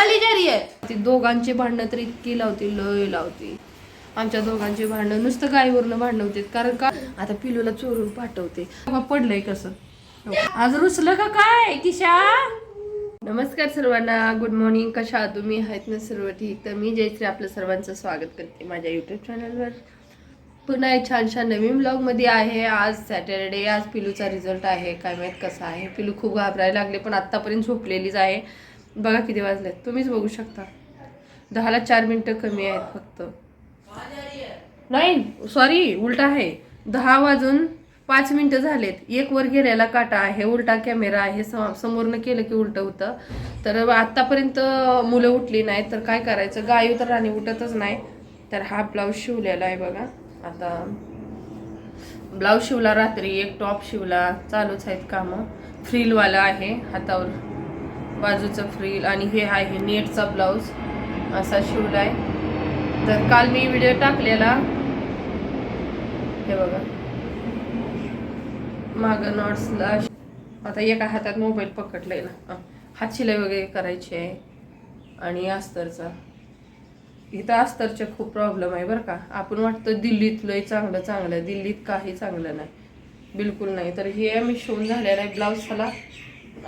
कहाली जा रही है ती दोघांची भांडणं तर इतकी लावती लय लावती. आमच्या दोघांची भांडणं नुसतं गायीवरनं भांडणं होते. कारण का? आता पिलूला चोरून पाठवते. पडलंय कसं. आज रुसलं का काय किशा? नमस्कार सर्वांना. गुड मॉर्निंग कशा आहात तुम्ही? आहेत ना सर्व ठीक? तर मी जयश्री आपलं सर्वांचं स्वागत करते माझ्या युट्यूब चॅनलवर पुन्हा एक छान छान नवीन ब्लॉगमध्ये आहे. आज सॅटरडे आज पिलूचा रिझल्ट आहे. काय माहीत कसा आहे. पिलू खूप घाबरायला लागले पण आत्तापर्यंत झोपलेलीच आहे. बघा किती वाजलेत. तुम्हीच बघू शकता. दहाला चार मिनटं कमी आहेत फक्त. नाही सॉरी उलटा आहे. दहा वाजून पाच मिनटं झालेत. एक वर गेलेला काटा आहे उलटा कॅमेरा आहे. सम- समोरनं केलं की उलटं होतं. तर आत्तापर्यंत मुलं उठली नाही तर काय करायचं? गायू तर राणी उठतच नाही. तर हा ब्लाऊज शिवलेला आहे बघा. आता ब्लाऊज शिवला रात्री एक टॉप शिवला. चालूच आहेत कामं. फ्रीलवाला आहे हातावर. बाजूचं फ्रील आणि हे आहे नेटचा ब्लाऊज. असा शिवलाय तर काल मी व्हिडिओ टाकलेला. हे बघा. मागं नॉट्सला आता एका हातात मोबाईल पकडलाय ना. हात शिलाई वगैरे करायची आहे. आणि अस्तरचा. इथं अस्तरचे खूप प्रॉब्लेम आहे बरं का. आपण वाटतं दिल्लीतलंही चांगलं चांगलं. आहे दिल्लीत काही चांगलं नाही. बिलकुल नाही. तर हे मी शिवून झालेलं आहे ब्लाऊजला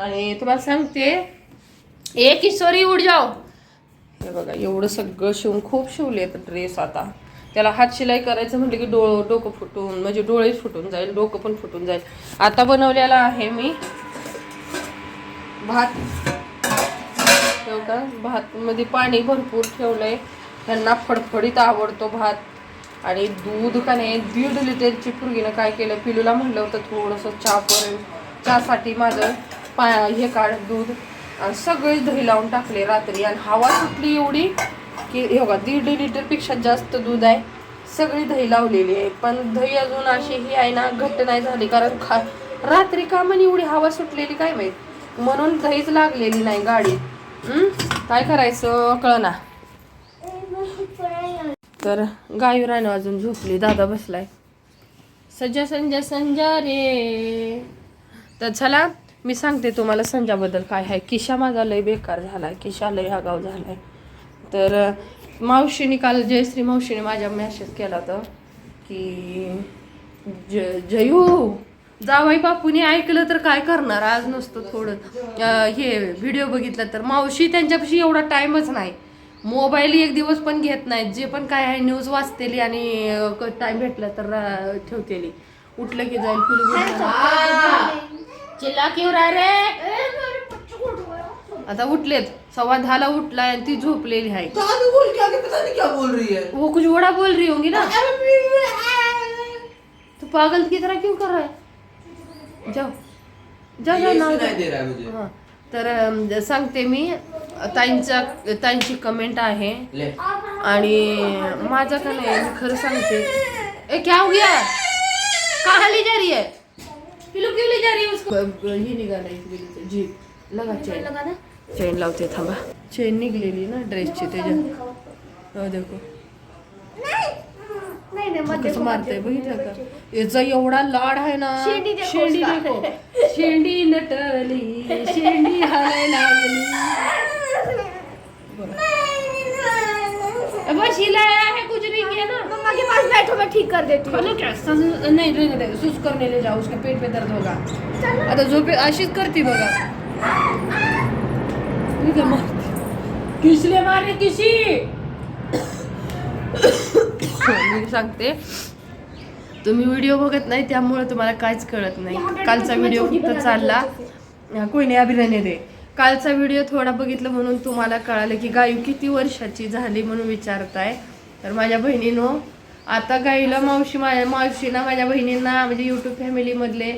आणि तुम्हाला सांगते ए किशोरी उड जाओ. हे बघा एवढं सगळं शिवून खूप शिवले ड्रेस आता. त्याला हात शिलाई करायचं म्हटलं की डोळ डोकं फुटून म्हणजे डोळेच फुटून जाईल डोकं पण फुटून जाईल. आता बनवलेला आहे मी भात. ठेव का भात मध्ये पाणी भरपूर ठेवलंय. त्यांना फडफडीत आवडतो भात. आणि दूध का नाही दीड लिटरची पुरगीनं काय केलं पिलूला म्हणलं होतं थोडंसं चहा पण चहासाठी माझं पा हे काढ दूध. आणि सगळे दही लावून टाकले रात्री. आणि हवा सुटली एवढी की हे बघा दीड लिटरपेक्षा जास्त दूध आहे. सगळी दही लावलेली आहे. पण दही अजून अशी ही आहे ना घट्ट नाही झाली. कारण खा रात्री का म्हणे एवढी हवा सुटलेली काय माहीत? म्हणून दहीच लागलेली नाही गाडी. काय करायचं? कळना. तर गायू अजून झोपली. दादा बसलाय. सज्जा संजा संजा रे. तर चला मी सांगते तुम्हाला संजाबद्दल काय आहे. किशा माझा लय बेकार झाला आहे किशा लय आगाव आहे तर मावशीने काल जयश्री मावशीने माझ्या मॅसेज केला होता की ज जयू जावाई बापूने ऐकलं तर काय करणार? आज नसतं थोडं हे व्हिडिओ बघितला तर. मावशी त्यांच्यापाशी एवढा टाईमच नाही. मोबाईल एक दिवस पण घेत नाहीत. जे पण काय आहे न्यूज वाचतेली आणि टाईम भेटला तर ठेवतेली. उठलं की जाईल पिलू चिल्ला क्यों राह रे? आता उठलेत. सव्वा दहाला उठलाय आणि ती झोपलेली आहे. दादू बोल के आगे पता नहीं क्या बोल रही है. वो कुछ बड़ा बोल रही होंगी ना? तो पागल की तरह क्यों कर रहा है? जाओ. जाओ जाओ ये नाव सुनाई दे. दे रहा है मुझे। हा. तर अम, सांगते मी ताईंचा ताईंची कमेंट आहे. ले. आणि माझा का नाही मी खरं सांगते. ए क्या हो गया? कहाँ ले जा रही है? पिलू क्यों ले जा रही है उसको ही निघाला एक जीप. लगा चेन चेन लावते थांबा. चेन निघलेली ना ड्रेसची त्याच्या. हो देखो. कसं मारतंय बघितलं का? याचा एवढा लाड आहे ना. शेंडी देखो शेंडी उसका. देखो. शेंडी नटली शेंडी हालायला लागली बरं. बस नहीं के पास बैठो मैं ठीक कर देती. हूँ क्या नहीं रहने दे सुस करने ले जाओ उसके पेट पे दर्द होगा. आता झोपे अशीच करती बघा. मी काय मारते किसले मारे किशी मी सांगते तुम्ही व्हिडिओ बघत नाही त्यामुळे तुम्हाला काहीच कळत नाही. कालचा व्हिडिओ फक्त चालला? कोणी नाही अभिनय दे. कालचा व्हिडिओ थोडा बघितलं म्हणून तुम्हाला कळालं की गायू किती वर्षाची झाली म्हणून विचारताय. तर माझ्या बहिणीनो आता गाईला मावशी माझ्या मावशीना माझ्या बहिणींना म्हणजे यूट्यूब फॅमिलीमधले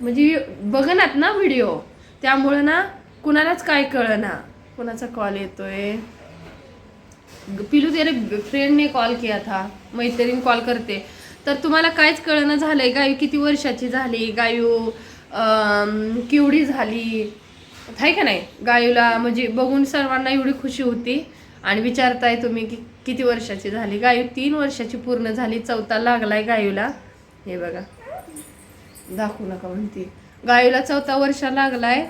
म्हणजे बघनात ना व्हिडिओ त्यामुळं ना कुणालाच काय कळना. कुणाचा कॉल येतोय? पिलू तेरे फ्रेंडने कॉल किया था मैत्रीण कॉल करते. तर तुम्हाला कायच कळणं झालंय गायू किती वर्षाची झाली? गायू केवढी झाली? आहे का नाही? गायूला म्हणजे बघून सर्वांना एवढी खुशी होती. आणि विचारताय तुम्ही की किती वर्षाची झाली? गायू तीन वर्षाची पूर्ण झाली. चौथा लागलाय गायूला. हे बघा. दाखवू नका म्हणते. गायूला चौथा वर्ष लागलाय.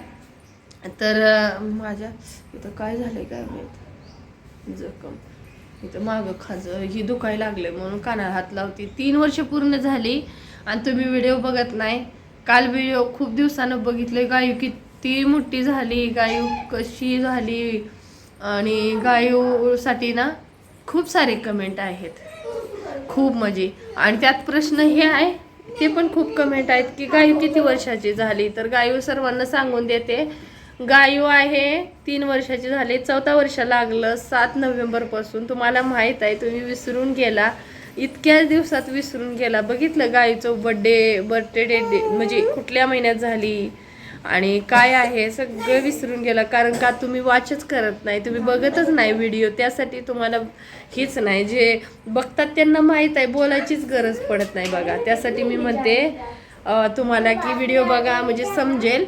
तर माझ्या इथं काय झालंय काय माहीत? जखम. इथं मागं खाजं. ही दुखायला लागले म्हणून कानाला हात लावते. तीन वर्ष पूर्ण झाली आणि तुम्ही व्हिडिओ बघत नाही. काल व्हिडिओ खूप दिवसानं बघितले गायू किती मोठी झाली. गायू कशी झाली? आणि गायूसाठी ना खूप सारे कमेंट आहेत. खूप म्हणजे. आणि त्यात प्रश्न हे आहे ते पण खूप कमेंट आहेत की गायू किती वर्षाची झाली? तर गायू सर्वांना सांगून देते. गायू आहे तीन वर्षाची झाली. चौथा वर्ष लागलं सात नोव्हेंबरपासून. तुम्हाला माहीत आहे तुम्ही विसरून गेला. इतक्याच दिवसात विसरून गेला. बघितलं गायूचं बड्डे बर्थडे डे म्हणजे कुठल्या महिन्यात झाली? आणि काय आहे सगळं विसरून गेला. कारण का तुम्ही वाचच करत नाही तुम्ही बघतच नाही व्हिडिओ त्यासाठी तुम्हाला हीच नाही जे बघतात त्यांना माहीत आहे बोलायचीच गरज पडत नाही बघा. त्यासाठी मी म्हणते तुम्हाला की व्हिडिओ बघा म्हणजे समजेल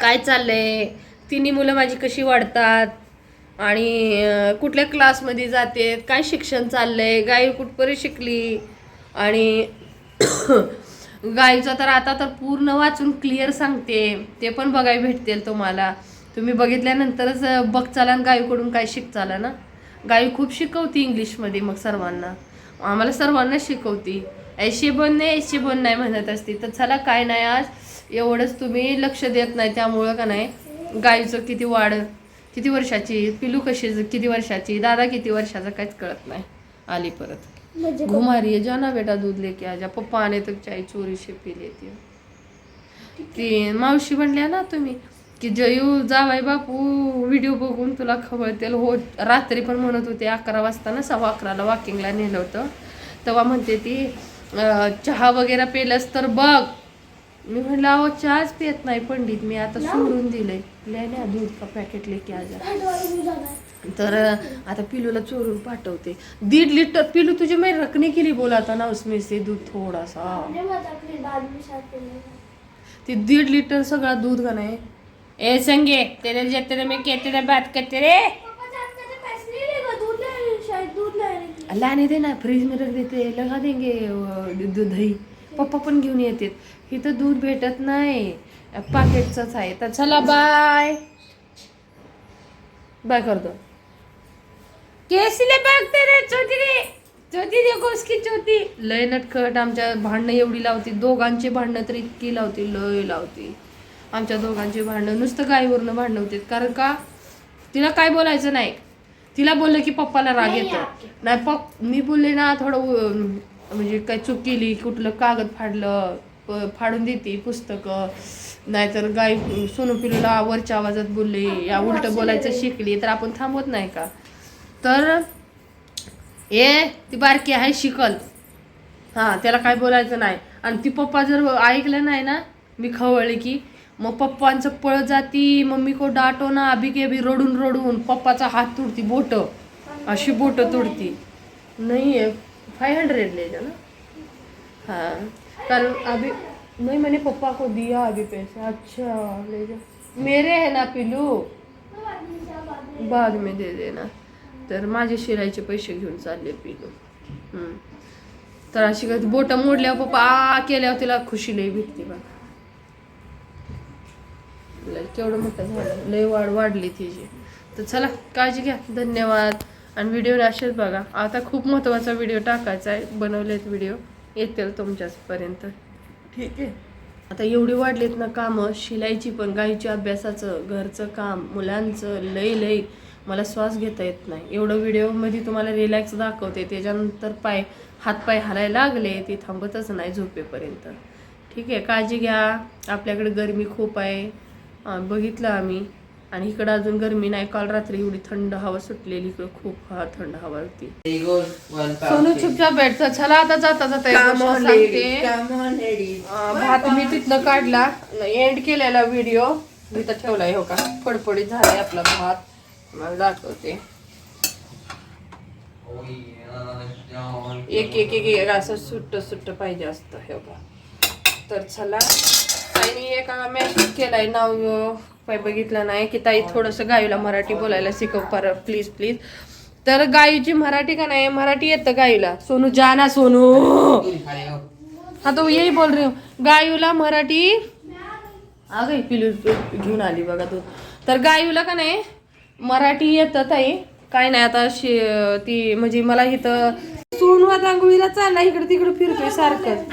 काय चाललंय. तिन्ही मुलं माझी कशी वाढतात आणि कुठल्या क्लासमध्ये जाते काय शिक्षण चाललंय गाय कुठपर्यंत शिकली आणि गाईचं तर आता तर पूर्ण वाचून क्लिअर सांगते. ते पण बघायला भेटतील तुम्हाला. तुम्ही बघितल्यानंतरच बघचाला आणि गायीकडून काय शिकचाला ना. गायी खूप शिकवती इंग्लिशमध्ये मग सर्वांना. आम्हाला सर्वांना शिकवती. ऐशी बन नाही ऐशी बन नाही म्हणत असते. तर चला काय नाही आज. एवढंच तुम्ही लक्ष देत नाही त्यामुळं का नाही? गायीचं किती वाढ किती वर्षाची पिलू कशी किती वर्षाची दादा किती वर्षाचा काहीच कळत नाही. आली परत. घुमा रही है जाना बेटा दूध लेके आ जा. पप्पा आने तक चाय चोरी से पी लेती हूँ. ती मावशी म्हणल्या ना तुम्ही की जयू जावाय बापू व्हिडिओ बघून तुला खबरतेल हो रात्री पण म्हणत होते अकरा वाजता ना सव्वा अकराला वॉकिंगला नेलं होतं. तेव्हा म्हणते ती चहा वगैरे पेलस तर बघ. मी म्हणलं अहो चहाच पित नाही पंडित मी आता सोडून दिलंय. लय ना दूध का पॅकेट लेके आ जा तर आता पिलूला चोरून पाठवते. दीड लिटर पिलू तुझी मैं रखने के लिए बोला था ना उसमें से दूध थोड़ा सा ते दीड लिटर सगळा दूध का नाही? ए संगे तेरे जे तेरे में कहते रे बात करते रे. लाने दे ना फ्रीज में रख देते लगा देंगे दही. पप्पा पण घेऊन येते इथं दूध भेटत नाही. पाकेटचंच आहे. तर चला बाय बाय करतो. केसीले बघते रे चोती रे चोती देखो उसकी चोती लय नटखट आमच्या भांडणं एवढी लावती. दोघांची भांडणं तर इतकी लावती लय लावती. आमच्या दोघांची भांडणं नुसतं गायीवरनं भांडणं होते कारण का? तिला काय बोलायचं नाही. तिला बोललं की पप्पाला राग येतो. नाही पप मी बोलले ना थोडं म्हणजे काय चूक केली कुठलं कागद फाडलं प- फाडून देते पुस्तकं. नाहीतर गाय सोनू पिलूला वरच्या आवाजात बोलले या उलट बोलायचं शिकली तर आपण थांबवत नाही का? तर ए ती बारकी आहे शिकल. हां त्याला काय बोलायचं नाही. आणि ती पप्पा जर ऐकलं नाही ना मी खवळली की मग पप्पांचं पळ जाती मम्मी को डाटो ना अभी के अभी रडून रडून पप्पाचा हात तुडती बोट. अशी बोट तुडती. नाही फाइव फाय हंड्रेड ले जा ना हाँ कारण अभी नहीं मैंने पप्पा को दिया अभी पैसे। अच्छा ले जा। मेरे है ना पिलू? बाद में दे देना। तर माझे शिलाईचे पैसे घेऊन चालले पिलू। तर अशी कधी बोट मोडल्यावर पप्पा आ केल्यावर तिला खुशी लई भेटते बघा. केवढं मोठं झालं. लई वाढ वाढली तिची. तर चला काळजी घ्या. धन्यवाद. आणि व्हिडिओ असेच बघा. आता खूप महत्त्वाचा व्हिडिओ टाकायचा आहे. बनवलेत व्हिडिओ येतील तुमच्यापर्यंत ठीक आहे. आता एवढी वाढलीत ना कामं शिलाईची पण गाईच्या अभ्यासाचं घरचं काम मुलांचं लई लई मला श्वास घेता येत नाही. एवढं व्हिडिओमध्ये तुम्हाला रिलॅक्स दाखवते. त्याच्यानंतर पाय हातपाय हालायला लागले ते थांबतच नाही झोपेपर्यंत. ठीक आहे काळजी घ्या. आपल्याकडे गरमी खूप आहे. बघितलं आम्ही. आणि इकडं अजून गरमी नाही. काल रात्री एवढी थंड हवा सुटलेली इकडं खूप हा थंड हवा होती. सोनू. चुपचाप भेटतं चला आता जाता जाता एक गोष्ट सांगते. अं, भात मी तिथनं काढला. एंड केलेला व्हिडिओ इथं ठेवलाय हो का? फडफडीत झालाय आपला भात. मला दाखवते. एक एक एक एक असं सुट्ट सुट्ट पाहिजे असतं हे बघा तर चला. ताईने एका मेसेज केलाय नाव काय बघितलं नाही की ताई थोडंसं गाईला मराठी बोलायला शिकव पर प्लीज प्लीज तर गाईची मराठी का नाही? मराठी येतं गाईला सोनू जाना सोनू. Good, Harry, go. हाँ तो यही बोल रही हूँ गायूला मराठी अगं पिलू घेऊन आली बघा तू. तर गायूला का नाही? मराठी येतं ताई. काय नाही आता शे ती म्हणजे मला इथं सोनवात आंघोळीला चालला इकडे तिकडे फिरतोय सारखं. है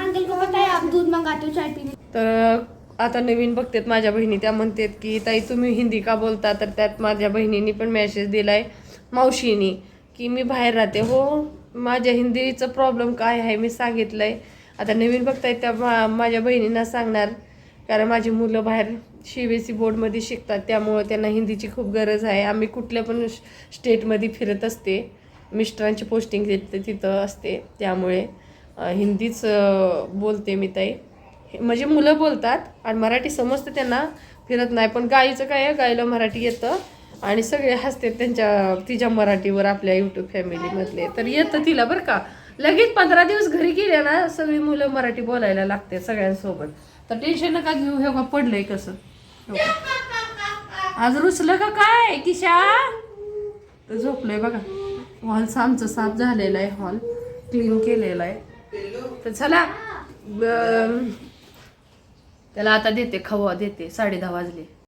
तर आता नवीन बघतात माझ्या बहिणी त्या म्हणतात की ताई तुम्ही हिंदी का बोलता? तर त्यात माझ्या बहिणीनी पण मेसेज आहे मावशीनी की मी बाहेर राहते. हो माझ्या हिंदीचं प्रॉब्लेम काय आहे? मी सांगितलं आहे आता नवीन बघतायत त्या मा माझ्या बहिणींना सांगणार कारण माझी मुलं बाहेर सी बी एस सी बोर्डमध्ये शिकतात त्यामुळं त्यांना हिंदीची खूप गरज आहे. आम्ही कुठल्या पण स्टेटमध्ये फिरत असते मिस्टरांची पोस्टिंग तिथं तिथं असते त्यामुळे हिंदीच बोलते मी ताई. म्हणजे मुलं बोलतात आणि मराठी समजतं त्यांना. फिरत नाही. पण गाईचं काय आहे? गाईला मराठी येतं. आणि सगळे हसते त्यांच्या तिच्या मराठीवर आपल्या यूट्यूब फॅमिलीमधले तर येतं तिला बरं का. लगेच पंधरा दिवस घरी गेले ना सगळी मुलं मराठी बोलायला लागते सगळ्यांसोबत. तर टेन्शन नका घेऊ. हे का पडलंय कसं. हो आज रुसलं का काय किशा? तर झोपलोय बघा. हॉलचा आमचं साफ झालेला आहे हॉल क्लीन केलेला आहे. तर चला त्याला आता देते खवा देते साडे दहा वाजले.